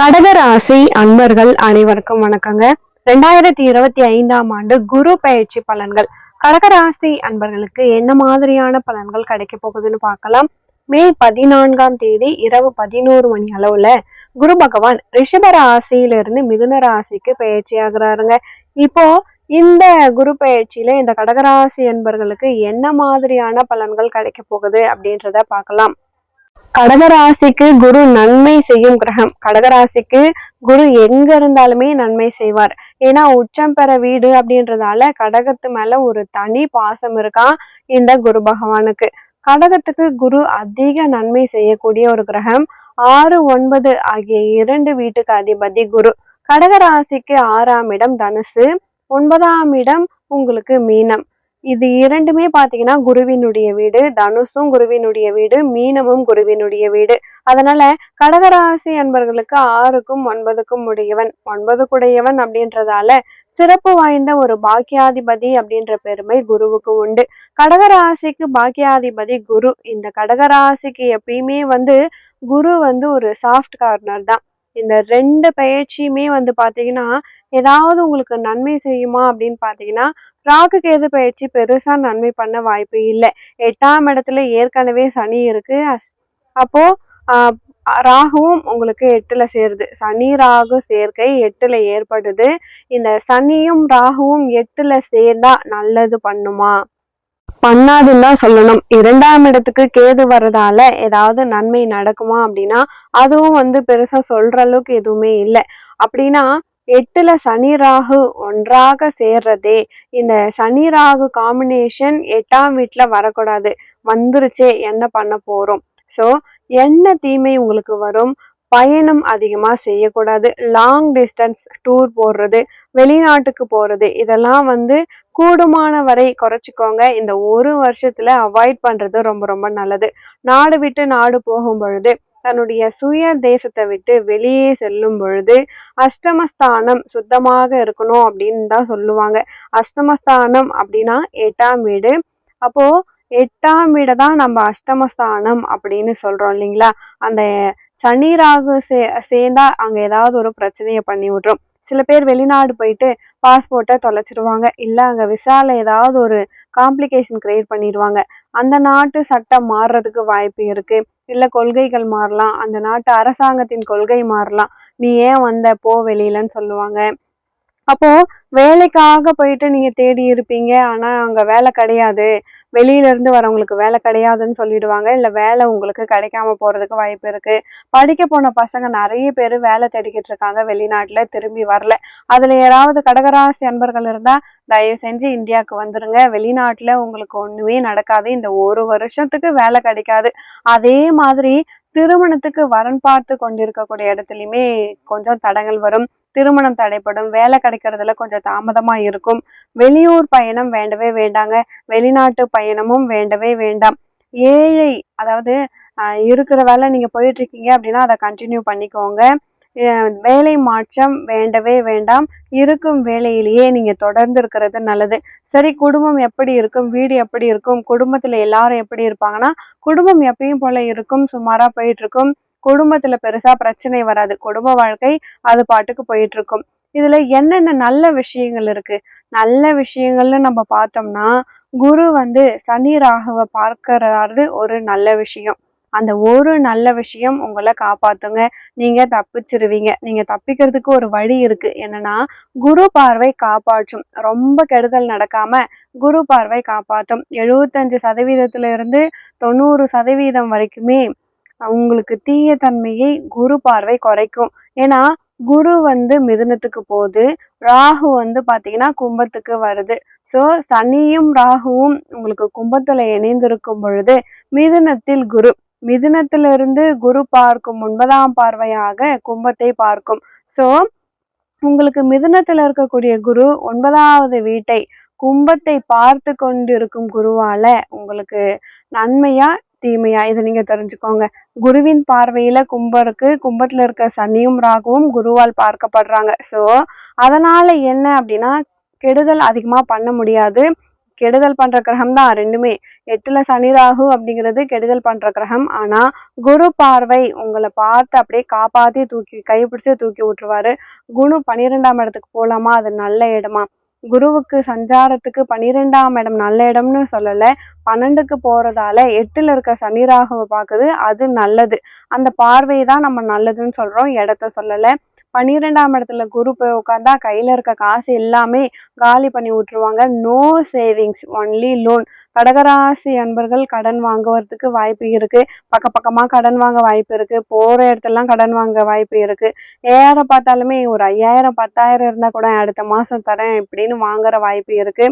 கடகராசி அன்பர்கள் அனைவருக்கும் வணக்கங்க. ரெண்டாயிரத்தி இருபத்தி ஐந்தாம் ஆண்டு குரு பயிற்சி பலன்கள். கடகராசி அன்பர்களுக்கு என்ன மாதிரியான பலன்கள் கிடைக்க போகுதுன்னு பார்க்கலாம். மே பதினான்காம் தேதி இரவு பதினோரு மணி அளவுல குரு பகவான் ரிஷப ராசியிலிருந்து மிதுன ராசிக்கு பயிற்சி ஆகுறாருங்க. இப்போ இந்த குரு பயிற்சியில இந்த கடகராசி அன்பர்களுக்கு என்ன மாதிரியான பலன்கள் கிடைக்க போகுது அப்படின்றத பார்க்கலாம். கடகராசிக்கு குரு நன்மை செய்யும் கிரகம். கடகராசிக்கு குரு எங்க இருந்தாலுமே நன்மை செய்வார். ஏன்னா உச்சம் பெற வீடு அப்படின்றதால கடகத்து மேல ஒரு தனி பாசம் இருக்கான் இந்த குரு பகவானுக்கு. கடகத்துக்கு குரு அதிக நன்மை செய்யக்கூடிய ஒரு கிரகம். ஆறு ஒன்பது ஆகிய இரண்டு வீட்டுக்கு அதிபதி குரு. கடகராசிக்கு ஆறாம் இடம் தனுசு. ஒன்பதாம் இடம் உங்களுக்கு மீனம். இது இரண்டுமே பாத்தீங்கன்னா குருவினுடைய வீடு தனுசும் குருவினுடைய வீடு மீனமும் குருவினுடைய வீடு. அதனால கடகராசி அன்பர்களுக்கு ஆறுக்கும் ஒன்பதுக்கும் உடையவன் ஒன்பதுக்குடையவன் அப்படின்றதால சிறப்பு வாய்ந்த ஒரு பாக்கியாதிபதி அப்படின்ற பெருமை குருவுக்கு உண்டு. கடகராசிக்கு பாக்கியாதிபதி குரு. இந்த கடகராசிக்கு எப்பயுமே வந்து குரு வந்து ஒரு சாஃப்ட் கார்னர் தான். இந்த ரெண்டு பயிற்சியுமே வந்து பார்த்தீங்கன்னா ஏதாவது உங்களுக்கு நன்மை செய்யுமா அப்படின்னு பார்த்தீங்கன்னா ராகு கேது பயிற்சி பெருசா நன்மை பண்ண வாய்ப்பு இல்லை. எட்டாம் இடத்துல ஏற்கனவே சனி இருக்கு. அஸ்- அப்போ ராகுவும் உங்களுக்கு எட்டுல சேருது. சனி ராகு சேர்க்கை எட்டுல ஏற்படுது. இந்த சனியும் ராகுவும் எட்டுல சேர்ந்தா நல்லது பண்ணுமா? பண்ணாதுன்னு தான் சொல்லணும். இரண்டாம் இடத்துக்கு கேது வர்றதால ஏதாவது நன்மை நடக்குமா அப்படின்னா அதுவும் வந்து பெருசா சொல்ற அளவுக்கு எதுவுமே இல்லை. அப்படின்னா எட்டுல சனி ராகு ஒன்றாக சேர்றதே இந்த சனி ராகு காம்பினேஷன் எட்டாம் வீட்டுல வரக்கூடாது. வந்துருச்சே என்ன பண்ண போறோம்? சோ என்ன தீமை உங்களுக்கு வரும்? பயணம் அதிகமாக செய்யக்கூடாது. லாங் டிஸ்டன்ஸ் டூர் போடுறது வெளிநாட்டுக்கு போகிறது இதெல்லாம் வந்து கூடுமான வரை குறைச்சிக்கோங்க. இந்த ஒரு வருஷத்தில் அவாய்ட் பண்ணுறது ரொம்ப ரொம்ப நல்லது. நாடு விட்டு நாடு போகும் பொழுது தன்னுடைய சுய தேசத்தை விட்டு வெளியே செல்லும் பொழுது அஷ்டமஸ்தானம் சுத்தமாக இருக்கணும் அப்படின்னு தான் சொல்லுவாங்க. அஷ்டமஸ்தானம் அப்படின்னா எட்டாம் வீடு. அப்போ எட்டாம் வீடை தான் நம்ம அஷ்டமஸ்தானம் அப்படின்னு சொல்றோம் இல்லைங்களா? அந்த சனி ராகு சே சேர்ந்தா அங்க ஏதாவது ஒரு பிரச்சனையை பண்ணி விட்டுரும். சில பேர் வெளிநாடு போயிட்டு பாஸ்போர்ட்டை தொலைச்சிடுவாங்க. இல்லை அங்கே விசாவில் ஏதாவது ஒரு காம்ப்ளிகேஷன் கிரியேட் பண்ணிடுவாங்க. அந்த நாட்டு சட்டம் மாறுறதுக்கு வாய்ப்பு இருக்குது இல்லை கொள்கைகள் மாறலாம். அந்த நாட்டு அரசாங்கத்தின் கொள்கை மாறலாம். நீ ஏன் வந்த? போ வெளியிலன்னு சொல்லுவாங்க. அப்போது வேலைக்காக போயிட்டு நீங்கள் தேடி இருப்பீங்க. ஆனால் அங்கே வேலை கிடையாது. வெளியில இருந்து வரவங்களுக்கு வேலை கிடையாதுன்னு சொல்லிடுவாங்க. இல்ல வேலை உங்களுக்கு கிடைக்காம போறதுக்கு வாய்ப்பு இருக்கு. படிக்க போன பசங்க நிறைய பேர் வேலை தேடிக்கிட்டு இருக்காங்க. வெளிநாட்டுல திரும்பி வரல. அதுல யாராவது கடகராசி அன்பர்கள் இருந்தா தயவு செஞ்சு இந்தியாவுக்கு வந்துருங்க. வெளிநாட்டுல உங்களுக்கு ஒண்ணுமே நடக்காது. இந்த ஒரு வருஷத்துக்கு வேலை கிடைக்காது. அதே மாதிரி திருமணத்துக்கு வரன் பார்த்து கொண்டிருக்கக்கூடிய இடத்துலையுமே கொஞ்சம் தடங்கள் வரும். திருமணம் தடைப்படும் வேலை கிடைக்கிறதுல கொஞ்சம் தாமதமா இருக்கும். வெளியூர் பயணம் வேண்டவே வேண்டாங்க. வெளிநாட்டு பயணமும் வேண்டவே வேண்டாம். ஏழை அதாவது இருக்கிற வேலை நீங்க போயிட்டு இருக்கீங்க அப்படின்னா அதை கண்டினியூ பண்ணிக்கோங்க. வேலை மாற்றம் வேண்டவே வேண்டாம். இருக்கும் வேலையிலேயே நீங்க தொடர்ந்து இருக்கிறது நல்லது. சரி குடும்பம் எப்படி இருக்கும்? வீடு எப்படி இருக்கும்? குடும்பத்துல எல்லாரும் எப்படி இருப்பாங்கன்னா குடும்பம் எப்பயும் போல இருக்கும். சுமாரா போயிட்டு இருக்கும் குடும்பத்துல பெருசா பிரச்சனை வராது. குடும்ப வாழ்க்கை அது பாட்டுக்கு போயிட்டு இருக்கும் இதுல என்னென்ன நல்ல விஷயங்கள் இருக்கு? நல்ல விஷயங்கள்னு நம்ம பார்த்தோம்னா குரு வந்து சனி ராகுவை பார்க்கறது ஒரு நல்ல விஷயம். அந்த ஒரு நல்ல விஷயம் உங்களை காப்பாத்துங்க. நீங்க தப்பிச்சிருவீங்க. நீங்க தப்பிக்கிறதுக்கு ஒரு வழி இருக்கு. என்னன்னா குரு பார்வை காப்பாற்றும். ரொம்ப கெடுதல் நடக்காம குரு பார்வை காப்பாற்றும் எழுபத்தஞ்சு சதவீதத்துல இருந்து தொண்ணூறு சதவீதம் வரைக்குமே உங்களுக்கு தீய தன்மையை குரு பார்வை குறைக்கும். ஏன்னா குரு வந்து மிதுனத்துக்கு போகுது. ராகு வந்து பாத்தீங்கன்னா கும்பத்துக்கு வருது. ஸோ சனியும் ராகுவும் உங்களுக்கு கும்பத்துல இணைந்திருக்கும் பொழுது மிதுனத்தில் குரு. மிதுனத்திலிருந்து குரு பார்க்கும் ஒன்பதாம் பார்வையாக கும்பத்தை பார்க்கும். ஸோ உங்களுக்கு மிதுனத்துல இருக்கக்கூடிய குரு ஒன்பதாவது வீட்டை கும்பத்தை பார்த்து கொண்டிருக்கும் குருவால உங்களுக்கு நன்மையா தீமையா? இதை நீங்க தெரிஞ்சுக்கோங்க. குருவின் பார்வையில கும்பருக்கு கும்பத்துல இருக்க சனியும் ராகுவும் குருவால் பார்க்கப்படுறாங்க. சோ அதனால என்ன அப்படின்னா கெடுதல் அதிகமா பண்ண முடியாது. கெடுதல் பண்ற கிரகம் தான் ரெண்டுமே. எட்டுல சனி ராகு அப்படிங்கிறது கெடுதல் பண்ற கிரகம். ஆனா குரு பார்வை உங்களை பார்த்து அப்படியே காப்பாத்தி தூக்கி கைப்பிடிச்சு தூக்கி விட்டுருவாரு குணு பன்னிரெண்டாம் இடத்துக்கு போலாமா? அது நல்ல இடமா? குருவுக்கு சஞ்சாரத்துக்கு பன்னிரெண்டாம் இடம் நல்ல இடம்னு சொல்லல. பன்னெண்டுக்கு போறதால எட்டுல இருக்க சனி ராகுவை பார்க்குது அது நல்லது. அந்த பார்வை தான் நம்ம நல்லதுன்னு சொல்றோம் இடத்த சொல்லலை. பன்னிரெண்டாம் இடத்துல குரு போய் உட்காந்தா கையில இருக்க காசு எல்லாமே காலி பண்ணி விட்டுருவாங்க. நோ சேவிங்ஸ் ஒன்லி லோன் கடகராசி அன்பர்கள் கடன் வாங்குவதற்கு வாய்ப்பு இருக்கு. பக்க பக்கமா கடன் வாங்க வாய்ப்பு இருக்கு. போற இடத்துலலாம் கடன் வாங்க வாய்ப்பு இருக்கு. ஏழாயிரம் பார்த்தாலுமே ஒரு ஐயாயிரம் பத்தாயிரம் இருந்தா கூட அடுத்த மாசம் தரேன் இப்படின்னு வாங்குற வாய்ப்பு இருக்கு.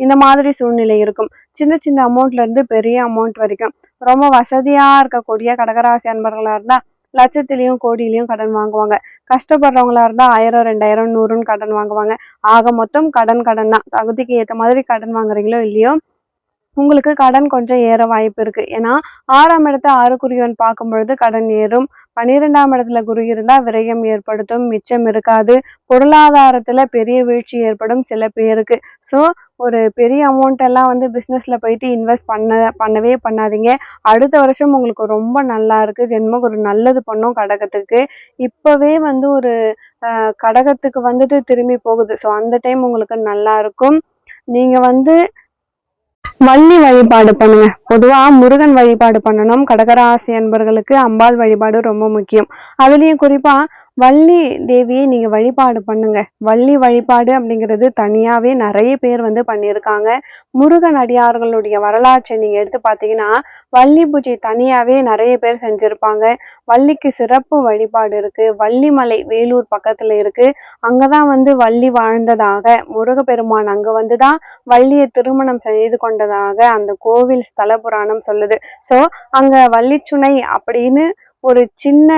இந்த மாதிரி சூழ்நிலை இருக்கும். சின்ன சின்ன அமௌண்ட்ல இருந்து பெரிய அமௌண்ட் வரைக்கும். ரொம்ப வசதியா இருக்கக்கூடிய கடகராசி அன்பர்களா இருந்தா லட்சத்திலையும் கோடியிலையும் கடன் வாங்குவாங்க. கஷ்டப்படுறவங்களா இருந்தா ஆயிரம் ரெண்டாயிரம் நூறுன்னு கடன் வாங்குவாங்க. ஆக மொத்தம் கடன் கடன் தான். தகுதிக்கு ஏற்ற மாதிரி கடன் வாங்குறீங்களோ இல்லையோ உங்களுக்கு கடன் கொஞ்சம் ஏற வாய்ப்பு இருக்கு. ஏன்னா ஆறாம் இடத்த ஆறுக்குரியவன் பார்க்கும் பொழுது கடன் ஏறும். பன்னிரெண்டாம் இடத்துல குரு இருந்தா விரயம் ஏற்படுத்தும் மிச்சம் இருக்காது. பொருளாதாரத்துல பெரிய வீழ்ச்சி ஏற்படும் சில பேருக்கு. ஸோ ஒரு பெரிய அமௌண்ட் எல்லாம் வந்து பிஸ்னஸ்ல போயிட்டு இன்வெஸ்ட் பண்ண பண்ணவே பண்ணாதீங்க. அடுத்த வருஷம் உங்களுக்கு ரொம்ப நல்லா இருக்கு. ஜென்மம் ஒரு நல்லது பண்ணும் கடகத்துக்கு. இப்பவே வந்து ஒரு கடகத்துக்கு வந்துட்டு திரும்பி போகுது. ஸோ அந்த டைம் உங்களுக்கு நல்லா இருக்கும். நீங்க வந்து வள்ளி வழிபாடு பண்ணுங்க. பொதுவா முருகன் வழிபாடு பண்ணணும். கடகராசி அன்பர்களுக்கு அம்பாள் வழிபாடு ரொம்ப முக்கியம். அதுலயும் குறிப்பா வள்ளி தேவியை நீங்க வழிபாடு பண்ணுங்க. வள்ளி வழிபாடு அப்படிங்கிறது தனியாவே நிறைய பேர் வந்து பண்ணியிருக்காங்க. முருகன் அடியார்களுடைய வரலாற்றை நீங்க எடுத்து பார்த்தீங்கன்னா வள்ளி பூஜை தனியாவே நிறைய பேர் செஞ்சிருப்பாங்க. வள்ளிக்கு சிறப்பு வழிபாடு இருக்கு. வள்ளிமலை வேலூர் பக்கத்துல இருக்கு. அங்கதான் வந்து வள்ளி வாழ்ந்ததாக முருகப்பெருமான் அங்க வந்துதான் வள்ளியை திருமணம் செய்து கொண்டதாக அந்த கோவில் ஸ்தல புராணம் சொல்லுது. சோ அங்க வள்ளிச்சுனை அப்படின்னு ஒரு சின்ன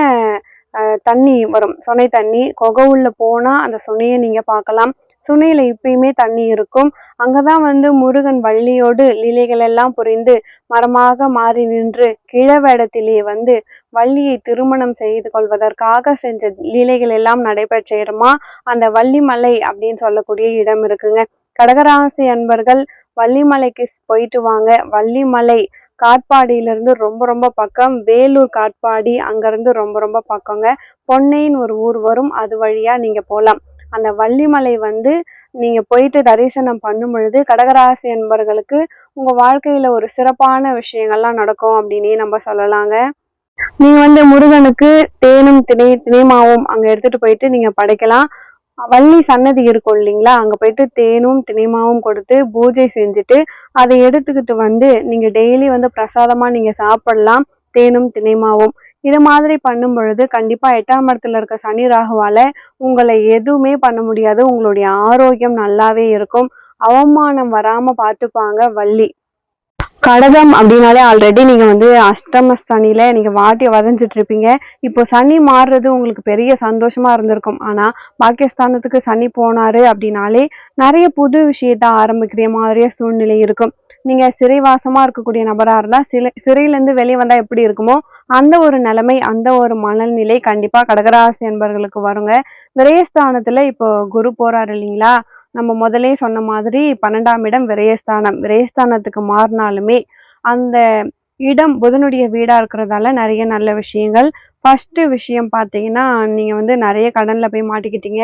தண்ணி வரும். சுனை தண்ணி. குகை உள்ள போனால் அந்த சுனையை நீங்கள் பார்க்கலாம். சுனையில இப்பயுமே தண்ணி இருக்கும். அங்கதான் வந்து முருகன் வள்ளியோடு லீலைகள் எல்லாம் புரிந்து மரமாக மாறி நின்று கிழவேடத்திலே வந்து வள்ளியை திருமணம் செய்து கொள்வதற்காக செஞ்ச லீலைகள் எல்லாம் நடைபெற்ற இடமா அந்த வள்ளிமலை அப்படின்னு சொல்லக்கூடிய இடம் இருக்குங்க. கடகராசி அன்பர்கள் வள்ளிமலைக்கு போயிட்டு வாங்க. வள்ளிமலை காட்பாடியிலிருந்து ரொம்ப ரொம்ப பக்கம். வேலூர் காட்பாடி அங்கேருந்து ரொம்ப ரொம்ப பக்கங்க. பொன்னைன்னு ஒரு ஊர் வரும். அது வழியாக நீங்கள் போகலாம் அந்த வள்ளிமலை வந்து நீங்கள் போயிட்டு தரிசனம் பண்ணும் பொழுது கடகராசி என்பர்களுக்கு உங்கள் வாழ்க்கையில் ஒரு சிறப்பான விஷயங்கள்லாம் நடக்கும் அப்படின்னே நம்ம சொல்லலாங்க. நீங்கள் வந்து முருகனுக்கு தேனும் திணை திணைமாவும் அங்கே எடுத்துகிட்டு போயிட்டு நீங்கள் படைக்கலாம். வள்ளி சன்னதி இருக்கும் இல்லைங்களா? அங்கே போயிட்டு தேனும் தினைமாவும் கொடுத்து பூஜை செஞ்சுட்டு அதை எடுத்துக்கிட்டு வந்து நீங்கள் டெய்லி வந்து பிரசாதமாக நீங்கள் சாப்பிடலாம். தேனும் தினைமாவும். இது மாதிரி பண்ணும் பொழுது கண்டிப்பாக எட்டாம் இடத்துல இருக்க சனி ராகுவால் உங்களை எதுவுமே பண்ண முடியாது. உங்களுடைய ஆரோக்கியம் நல்லாவே இருக்கும். அவமானம் வராமல் பார்த்துப்பாங்க வள்ளி. கடகம் அப்படின்னாலே ஆல்ரெடி நீங்க வந்து அஷ்டம சனியில நீங்க வாட்டி வதஞ்சிட்டு இருப்பீங்க இப்போ சனி மாறுறது உங்களுக்கு பெரிய சந்தோஷமா இருந்திருக்கும். ஆனா பாகிஸ்தானத்துக்கு சனி போனாரு அப்படின்னாலே நிறைய புது விஷயத்த ஆரம்பிக்கிற மாதிரியே சூழ்நிலை இருக்கும். நீங்க சிறைவாசமா இருக்கக்கூடிய நபரா இருந்தா சிலை சிறையிலேருந்து வெளியே வந்தா எப்படி இருக்குமோ அந்த ஒரு நிலைமை அந்த ஒரு மனநிலை கண்டிப்பா கடகராசி என்பவர்களுக்கு வருங்க. விரயஸ்தானத்துல இப்போ குரு போறாரு இல்லைங்களா? நம்ம முதலே சொன்ன மாதிரி பன்னெண்டாம் இடம் விரயஸ்தானம். விரயஸ்தானத்துக்கு மாறினாலுமே அந்த இடம் புதனுடைய வீடாக இருக்கிறதால நிறைய நல்ல விஷயங்கள். ஃபஸ்ட்டு விஷயம் பார்த்தீங்கன்னா நீங்கள் வந்து நிறைய கடனில் போய் மாட்டிக்கிட்டீங்க.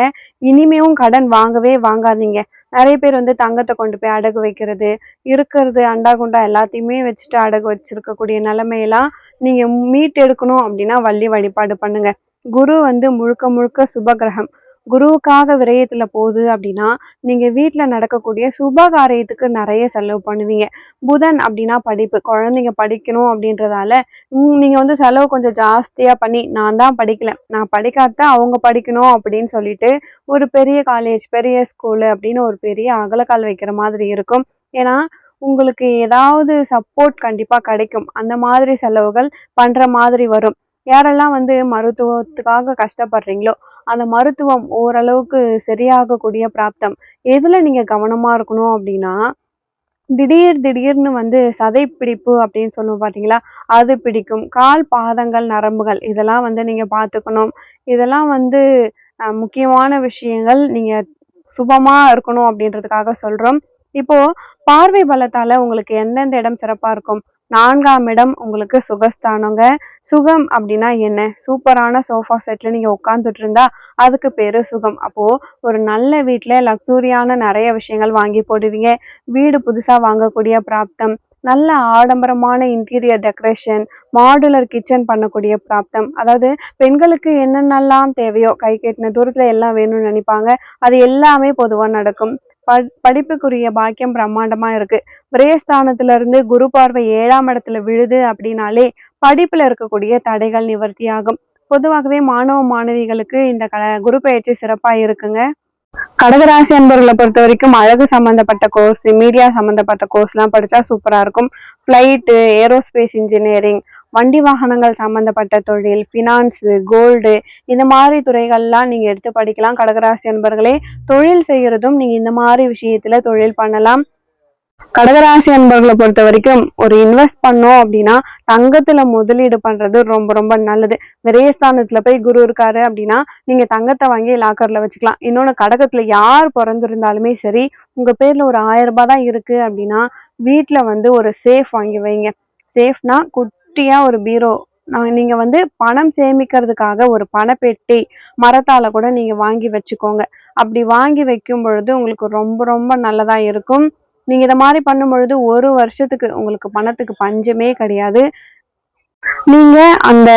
இனிமேவும் கடன் வாங்கவே வாங்காதீங்க. நிறைய பேர் வந்து தங்கத்தை கொண்டு போய் அடகு வைக்கிறது இருக்கிறது அண்டா குண்டா எல்லாத்தையுமே வச்சுட்டு அடகு வச்சிருக்கக்கூடிய நிலைமையெல்லாம் நீங்கள் மீட்டு எடுக்கணும் அப்படின்னா வள்ளி வழிபாடு பண்ணுங்க. குரு வந்து முழுக்க முழுக்க சுபகிரகம் குருவுக்காக விரயத்தில் போகுது அப்படின்னா நீங்கள் வீட்டில் நடக்கக்கூடிய சுப காரியத்துக்கு நிறைய செலவு பண்ணுவீங்க. புதன் அப்படின்னா படிப்பு குழந்தைங்க படிக்கணும் அப்படின்றதால நீங்கள் வந்து செலவு கொஞ்சம் ஜாஸ்தியாக பண்ணி நான் தான் படிக்கல நான் படிக்காத அவங்க படிக்கணும் அப்படின்னு சொல்லிட்டு ஒரு பெரிய காலேஜ் பெரிய ஸ்கூலு அப்படின்னு ஒரு பெரிய அகலக்கால் வைக்கிற மாதிரி இருக்கும். ஏன்னா உங்களுக்கு ஏதாவது சப்போர்ட் கண்டிப்பாக கிடைக்கும். அந்த மாதிரி செலவுகள் பண்ணுற மாதிரி வரும். யாரெல்லாம் வந்து மருத்துவத்துக்காக கஷ்டப்படுறீங்களோ அந்த மருத்துவம் ஓரளவுக்கு சரியாகக்கூடிய பிராப்தம். எதில் நீங்கள் கவனமாக இருக்கணும் அப்படின்னா திடீர் திடீர்னு வந்து சதை பிடிப்பு அப்படின்னு சொல்லுவோம் பார்த்தீங்களா? அது பிடிக்கும். கால் பாதங்கள் நரம்புகள் இதெல்லாம் வந்து நீங்கள் பார்த்துக்கணும். இதெல்லாம் வந்து முக்கியமான விஷயங்கள். நீங்கள் சுபமாக இருக்கணும் அப்படின்றதுக்காக சொல்கிறோம் இப்போ பார்வை பலத்தால உங்களுக்கு எந்தெந்த இடம் சிறப்பா இருக்கும்? நான்காம் இடம் உங்களுக்கு சுகஸ்தானங்க. சுகம் அப்படின்னா என்ன? சூப்பரான சோஃபா செட்ல நீங்க உட்காந்துட்டு இருந்தா அதுக்கு பேரு சுகம். அப்போ ஒரு நல்ல வீட்டில் லக்ஸூரியான நிறைய விஷயங்கள் வாங்கி போடுவீங்க. வீடு புதுசா வாங்கக்கூடிய பிராப்தம் நல்ல ஆடம்பரமான இன்டீரியர் டெக்கரேஷன் மாடுலர் கிச்சன் பண்ணக்கூடிய பிராப்தம். அதாவது பெண்களுக்கு என்னென்னலாம் தேவையோ கை கெட்டின தூரத்துல எல்லாம் வேணும்னு நினைப்பாங்க. அது எல்லாமே பொதுவாக நடக்கும். படிப்புக்குரிய பாக்கியம் பிரம்மாண்டமா இருக்கு. விரயஸ்தானத்துல இருந்து குரு பார்வை ஏழாம் இடத்துல விழுது அப்படின்னாலே படிப்புல இருக்கக்கூடிய தடைகள் நிவர்த்தியாகும். பொதுவாகவே மாணவ மாணவிகளுக்கு இந்த க குரு பயிற்சி சிறப்பா இருக்குங்க. கடகராசி அன்பர்களை பொறுத்த வரைக்கும் அழகு சம்பந்தப்பட்ட கோர்ஸ் மீடியா சம்பந்தப்பட்ட கோர்ஸ்லாம் படிச்சா சூப்பரா இருக்கும். ஃபிளைட்டு ஏரோஸ்பேஸ் இன்ஜினியரிங் வண்டி வாகனங்கள் சம்பந்தப்பட்ட தொழில் ஃபினான்ஸு கோல்டு இந்த மாதிரி துறைகள்லாம் நீங்க எடுத்து படிக்கலாம். கடகராசி அன்பர்களே தொழில் செய்யறதும் நீங்க இந்த மாதிரி விஷயத்துல தொழில் பண்ணலாம். கடகராசி அன்பர்களை பொறுத்த வரைக்கும் ஒரு இன்வெஸ்ட் பண்ணோம் அப்படின்னா தங்கத்துல முதலீடு பண்றது ரொம்ப ரொம்ப நல்லது. விரயஸ்தானத்துல போய் குரு இருக்காரு அப்படின்னா நீங்க தங்கத்தை வாங்கி லாக்கர்ல வச்சுக்கலாம். இன்னொன்னு கடகத்துல யார் பிறந்திருந்தாலுமே சரி உங்க பேர்ல ஒரு ஆயிரம் ரூபாய் தான் இருக்கு அப்படின்னா வீட்டுல வந்து ஒரு சேஃப் வாங்கி வைங்க. சேஃப்னா குட்டியாக ஒரு பீரோ. நான் நீங்கள் வந்து பணம் சேமிக்கிறதுக்காக ஒரு பணப்பெட்டி மரத்தால் கூட நீங்கள் வாங்கி வச்சுக்கோங்க. அப்படி வாங்கி வைக்கும் பொழுது உங்களுக்கு ரொம்ப ரொம்ப நல்லதாக இருக்கும். நீங்கள் இதை மாதிரி பண்ணும் பொழுது ஒரு வருஷத்துக்கு உங்களுக்கு பணத்துக்கு பஞ்சமே கிடையாது. நீங்கள் அந்த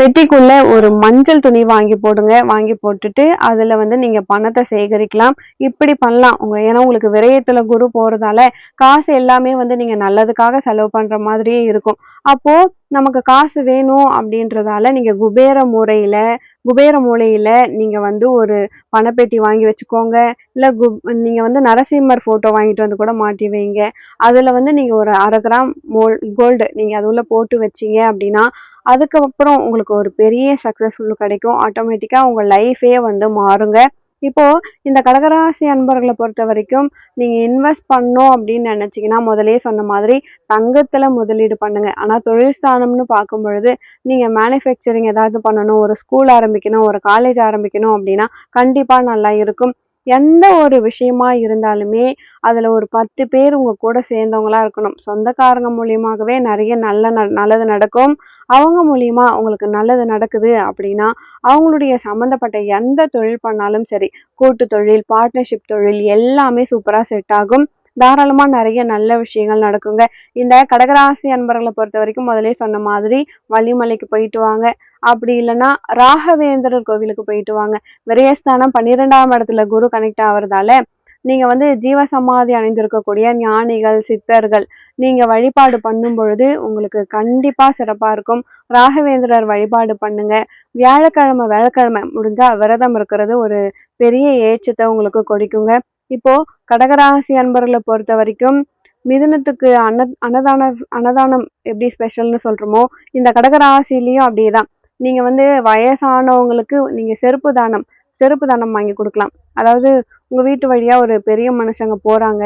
பெட்டிக்குள்ள ஒரு மஞ்சள் துணி வாங்கி போடுங்க. வாங்கி போட்டுட்டு அதுல வந்து நீங்க பணத்தை சேகரிக்கலாம். இப்படி பண்ணலாம். உங்க ஏன்னா உங்களுக்கு விரயத்துல குரு போறதால காசு எல்லாமே வந்து நீங்க நல்லதுக்காக செலவு பண்ற மாதிரியே இருக்கும். அப்போ நமக்கு காசு வேணும் அப்படின்றதால நீங்க குபேர முறையில குபேர மூலையில நீங்க வந்து ஒரு பணப்பெட்டி வாங்கி வச்சுக்கோங்க. இல்ல கு நீங்க வந்து நரசிம்மர் போட்டோ வாங்கிட்டு வந்து கூட மாட்டி வைங்க. அதுல வந்து நீங்க ஒரு அரை கிராம் மோல் கோல்டு நீங்க அது உள்ள போட்டு வச்சீங்க அப்படின்னா அதுக்கப்புறம் உங்களுக்கு ஒரு பெரிய சக்ஸஸ்ஃபுல் கிடைக்கும். ஆட்டோமேட்டிக்காக உங்கள் லைஃபே வந்து மாறுங்க. இப்போ இந்த கடகராசி அன்பர்களை பொறுத்த வரைக்கும் நீங்கள் இன்வெஸ்ட் பண்ணோம் அப்படின்னு நினச்சிங்கன்னா முதலே சொன்ன மாதிரி தங்கத்தில் முதலீடு பண்ணுங்கள் ஆனால் தொழில் ஸ்தானம்னு பார்க்கும் பொழுது நீங்கள் மேனுஃபேக்சரிங் ஏதாவது பண்ணணும் ஒரு ஸ்கூல் ஆரம்பிக்கணும் ஒரு காலேஜ் ஆரம்பிக்கணும் அப்படின்னா கண்டிப்பாக நல்லா இருக்கும். எந்த ஒரு விஷயமா இருந்தாலுமே அதில் ஒரு பத்து பேர் உங்கள் கூட சேர்ந்தவங்களா இருக்கணும். சொந்தக்காரங்க மூலியமாகவே நிறைய நல்ல ந- நல்லது நடக்கும். அவங்க மூலியமா உங்களுக்கு நல்லது நடக்குது அப்படின்னா அவங்களுடைய சம்மந்தப்பட்ட எந்த தொழில் பண்ணாலும் சரி கூட்டு தொழில் பார்ட்னர்ஷிப் தொழில் எல்லாமே சூப்பராக செட் ஆகும். தாராளமா நிறைய நல்ல விஷயங்கள் நடக்குங்க. இந்த கடகராசி அன்பர்களை பொறுத்த வரைக்கும் முதலே சொன்ன மாதிரி வள்ளிமலைக்கு போயிட்டு வாங்க. அப்படி இல்லைன்னா ராகவேந்திரர் கோவிலுக்கு போயிட்டு வாங்க. விரயஸ்தானம் பன்னிரெண்டாம் இடத்துல குரு கனெக்ட் ஆகுறதால நீங்க வந்து ஜீவ சமாதி அணிந்திருக்கக்கூடிய ஞானிகள் சித்தர்கள் நீங்க வழிபாடு பண்ணும் பொழுது உங்களுக்கு கண்டிப்பா சிறப்பா இருக்கும். ராகவேந்திரர் வழிபாடு பண்ணுங்க. வியாழக்கிழமை வியாழக்கிழமை முடிஞ்சா விரதம் இருக்கிறது ஒரு பெரிய ஏற்றத்தை உங்களுக்கு கொடுக்குங்க. இப்போ கடகராசி அன்பர்களை பொறுத்த வரைக்கும் மிதுனத்துக்கு அன்ன அன்னதான அன்னதானம் எப்படி ஸ்பெஷல்னு சொல்கிறோமோ இந்த கடகராசிலையும் அப்படியேதான். நீங்கள் வந்து வயசானவங்களுக்கு நீங்கள் செருப்பு தானம் செருப்பு தானம் வாங்கி கொடுக்கலாம். அதாவது உங்கள் வீட்டு வழியாக ஒரு பெரிய மனுஷங்க போகிறாங்க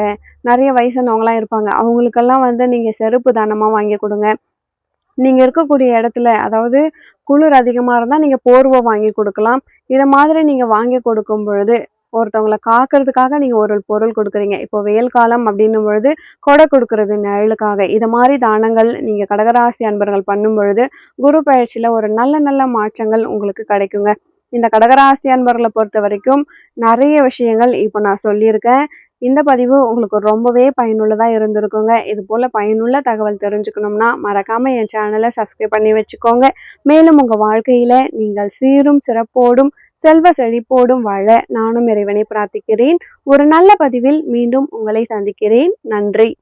நிறைய வயசானவங்களாம் இருப்பாங்க. அவங்களுக்கெல்லாம் வந்து நீங்கள் செருப்பு தானமாக வாங்கி கொடுங்க. நீங்கள் இருக்கக்கூடிய இடத்துல அதாவது குளிர் அதிகமாக இருந்தால் நீங்கள் போர்வை வாங்கி கொடுக்கலாம். இதை மாதிரி நீங்கள் வாங்கி கொடுக்கும் பொழுது ஒருத்தவங்களை காக்கிறதுக்காக நீங்கள் ஒரு பொருள் கொடுக்குறீங்க. இப்போ வெயில் காலம் அப்படின்னும் பொழுது கொடை கொடுக்கறது நிழலுக்காக இது மாதிரி தானங்கள் நீங்கள் கடகராசி அன்பர்கள் பண்ணும் பொழுது குரு பயிற்சியில் ஒரு நல்ல நல்ல மாற்றங்கள் உங்களுக்கு கிடைக்குங்க. இந்த கடகராசி அன்பர்களை பொறுத்த வரைக்கும் நிறைய விஷயங்கள் இப்போ நான் சொல்லியிருக்கேன். இந்த பதிவு உங்களுக்கு ரொம்பவே பயனுள்ளதாக இருந்திருக்குங்க. இது போல் பயனுள்ள தகவல் தெரிஞ்சுக்கணும்னா மறக்காமல் என் சேனலை சப்ஸ்கிரைப் பண்ணி வச்சுக்கோங்க. மேலும் உங்கள் வாழ்க்கையில் நீங்கள் சீரும் சிறப்போடும் செல்வ செழிப்போடும் வாழ நானும் இறைவனை பிரார்த்திக்கிறேன். ஒரு நல்ல பதிவில் மீண்டும் உங்களை சந்திக்கிறேன். நன்றி.